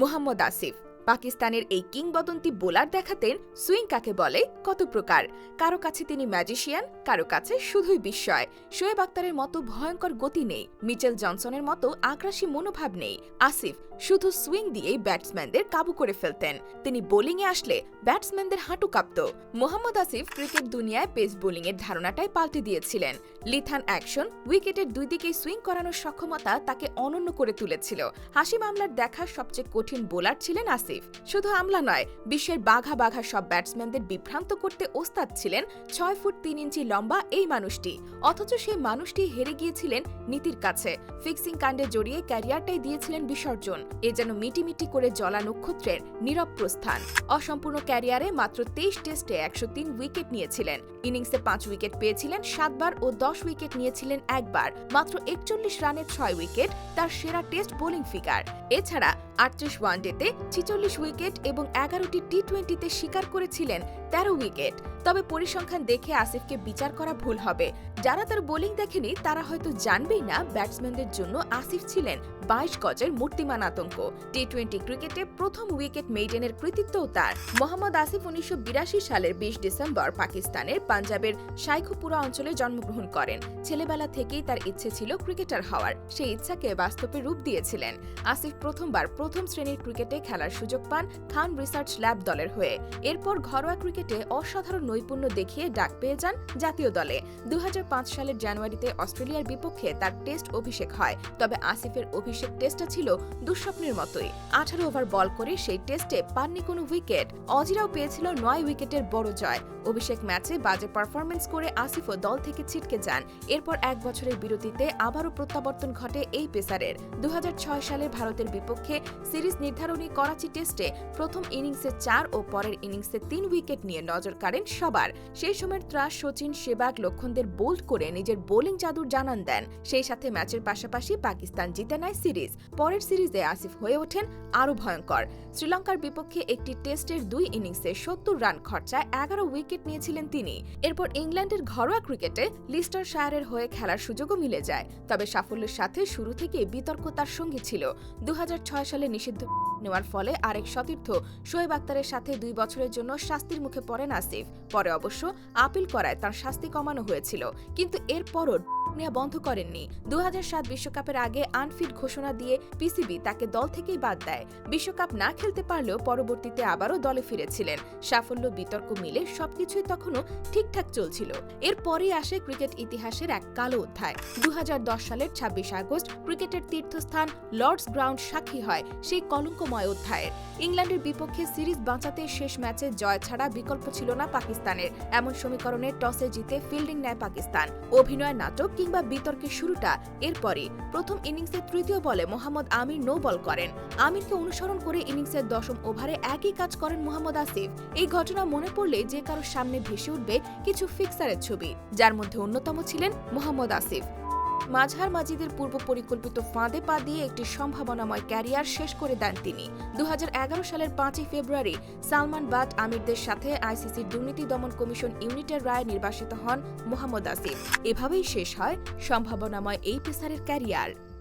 মুহাম্মদ আসিফ। পাকিস্তানের এই কিংবদন্তি বোলার দেখাতেন সুইং কাকে বলে, কত প্রকার? কারও কাছে তিনি ম্যাজিশিয়ান, কারও কাছে শুধুই বিস্ময়। শোয়েব আক্তারের মতো ভয়ঙ্কর গতি নেই, মিচেল জনসনের মতো আগ্রাসী মনোভাব নেই। আসিফ শুধু সুইং দিয়েই ব্যাটসম্যানদের কাবু করে ফেলতেন। তিনি বোলিংয়ে আসলে ব্যাটসম্যানদের হাঁটু কাঁপত। মোহাম্মদ আসিফ ক্রিকেট দুনিয়ায় পেস বোলিংয়ের ধারণাটাই পাল্টে দিয়েছিলেন। লিথান অ্যাকশন, উইকেটের দুই দিকেই সুইং করানোর সক্ষমতা তাকে অনন্য করে তুলেছিল। হাসি মামলার দেখা সবচেয়ে কঠিন বোলার ছিলেন আসিফ। শুধু আমলা নয়, বিশ্বের বাঘা বাঘা সব ব্যাটসম্যানদের বিভ্রান্ত করতে ওস্তাদ ছিলেন ছয় ফুট তিন ইঞ্চি লম্বা এই মানুষটি। অথচ সেই মানুষটি হেরে গিয়েছিলেন নীতির কাছে। ফিক্সিং কাণ্ডে জড়িয়ে ক্যারিয়ারটাই দিয়েছিলেন বিসর্জন। এ যেন মিটিমিটি করে জলা নক্ষত্রের নীরব প্রস্থান। অসম্পূর্ণ ক্যারিয়ারে মাত্র তেইশ টেস্টে একশো তিন উইকেট নিয়েছিলেন। ইনিংসে পাঁচ উইকেট পেয়েছিলেন সাতবার ও দশ উইকেট নিয়েছিলেন একবার। মাত্র একচল্লিশ রানে ছয় উইকেট, তার সেরা টেস্ট বোলিং ফিগার। এছাড়া আটত্রিশ ওয়ানডেতে ছিচল্লিশ উইকেট এবং এগারোটি টি টোয়েন্টিতে শিকার করেছিলেন তেরো উইকেট। তবে পরিসংখ্যান দেখে আসিফকে বিচার করা ভুল হবে। যারা তার বোলিং দেখেনি, তারা হয়তো জানবেই না ব্যাটসম্যানদের জন্য আসিফ ছিলেন বাইশ গজের মূর্তিমান আতঙ্ক। টি টোয়েন্টি ক্রিকেটে প্রথম উইকেট মেইডেনের কৃতিত্বও তার। মোহাম্মদ আসিফ উনিশশো বিরাশি সালের বিশ ডিসেম্বর পাকিস্তানের পাঞ্জাবের শাইখুপুরা অঞ্চলে জন্মগ্রহণ করেন। ছেলেবেলা থেকেই তার ইচ্ছে ছিল ক্রিকেটার হওয়ার। সেই ইচ্ছাকে বাস্তবে রূপ দিয়েছিলেন। আসিফ প্রথমবার প্রথম শ্রেণির ক্রিকেটে খেলার সুযোগ পান খান রিসার্চ ল্যাব দলের হয়ে। এরপর ঘরোয়া ক্রিকেটে অসাধারণ নৈপুণ্য দেখিয়ে ডাক পেয়ে যান জাতীয় দলে। দু সালের জানুয়ারিতে অস্ট্রেলিয়ার বিপক্ষে তার টেস্ট অভিষেক হয়, তবে আসিফের অভিষেক টেস্টটা ছিল দুঃস্বপ্নের মতোই। আঠারো ওভার বল করে সেই টেস্টে পাননি কোনো উইকেট। অজিরাও পেয়েছিল নয় উইকেটের বড় জয়। অভিষেক ম্যাচে বাজে পারফরমেন্স করে আসিফও দল থেকে ছিটকে যান। এরপর এক বছরের বিরতিতে আবারও প্রত্যাবর্তন ঘটে এই পেসারের। দু হাজার ছয় সালে ভারতের বিপক্ষে সিরিজ নির্ধারণী করাচি টেস্টে প্রথম ইনিংসে চার ও পরের ইনিংসে তিন উইকেট নিয়ে নজর কাড়েন সবার। সেই সময়ের ত্রাস সচিন সেবাগ লক্ষণদের বোল্ড করে নিজের বোলিং জাদুর জানান দেন। সেই সাথে ম্যাচের পাশাপাশি পাকিস্তান জিতে নেয় সিরিজ। পরের সিরিজে আসিফ হয়ে ওঠেন আরও ভয়ঙ্কর। শ্রীলঙ্কার বিপক্ষে একটি টেস্টের দুই ইনিংসে সত্তর রান খরচায় এগারো উইকেট নিয়েছিলেন তিনি। এরপর ইংল্যান্ডের ঘরোয়া ক্রিকেটে লিস্টার শায়ারের হয়ে খেলার সুযোগও মিলে যায়। তবে সাফল্যের সাথে শুরু থেকে বিতর্ক তার সঙ্গে ছিল। দু সালে নিষিদ্ধ নেওয়ার ফলে আরেক সতীর্থ শোয়েব আক্তারের সাথে দুই বছরের জন্য শাস্তির মুখে পড়েন আসিফ পরে অবশ্য আপিল করায় তার শাস্তি কমানো হয়েছিল। কিন্তু এরপরও নেওয়া বন্ধ করেননি। দু বিশ্বকাপের আগে আনফিট ঘোষণা দিয়ে পিসিবি তাকে দল থেকেই বাদ দেয়। বিশ্বকাপ না খেলতে পারলেও পরবর্তীতে আবারও দলে ফিরেছিলেন। সাফল্য, বিতর্ক মিলে সবকিছুই তখনও ঠিকঠাক চলছিল। এরপরেই আসে ক্রিকেট ইতিহাসের এক কালো অধ্যায়। দু হাজার দশ সালের ছাব্বিশ আগস্ট ক্রিকেটের তীর্থস্থান লর্ডস গ্রাউন্ড সাক্ষী হয় সেই কলঙ্কময় অধ্যায়ের। ইংল্যান্ডের বিপক্ষে সিরিজ বাঁচাতে শেষ ম্যাচে জয় ছাড়া বিকল্প ছিল না পাকিস্তানের। এমন সমীকরণে টসে জিতে ফিল্ডিং নেয় পাকিস্তান। অভিনয় নাটক কিংবা বিতর্কের শুরুটা এরপরই। প্রথম ইনিংসে তৃতীয় বলে মোহাম্মদ আমির নো বল করেন। আমিরকে অনুসরণ করে ইনিংসের দশম ওভারে একই কাজ করেন মোহাম্মদ আসিফ। এই ঘটনা মনে পড়লে যে কারোর সামনে ভেসে উঠবে কিছু ফিক্সারের ছবি, যার মধ্যে অন্যতম ছিলেন মোহাম্মদ আসিফ। মাঝহার মাজিদের পূর্ব পরিকল্পিত ফাঁদে পা দিয়ে একটি সম্ভাবনাময় ক্যারিয়ার শেষ করে দেন তিনি। দু হাজার এগারো সালের পাঁচই ফেব্রুয়ারি সালমান বাট আমিরদের সাথে আইসিসির দুর্নীতি দমন কমিশন ইউনিটের রায় নির্বাসিত হন মোহাম্মদ আসিফ। এভাবেই শেষ হয় সম্ভাবনাময় এই পেসারের ক্যারিয়ার।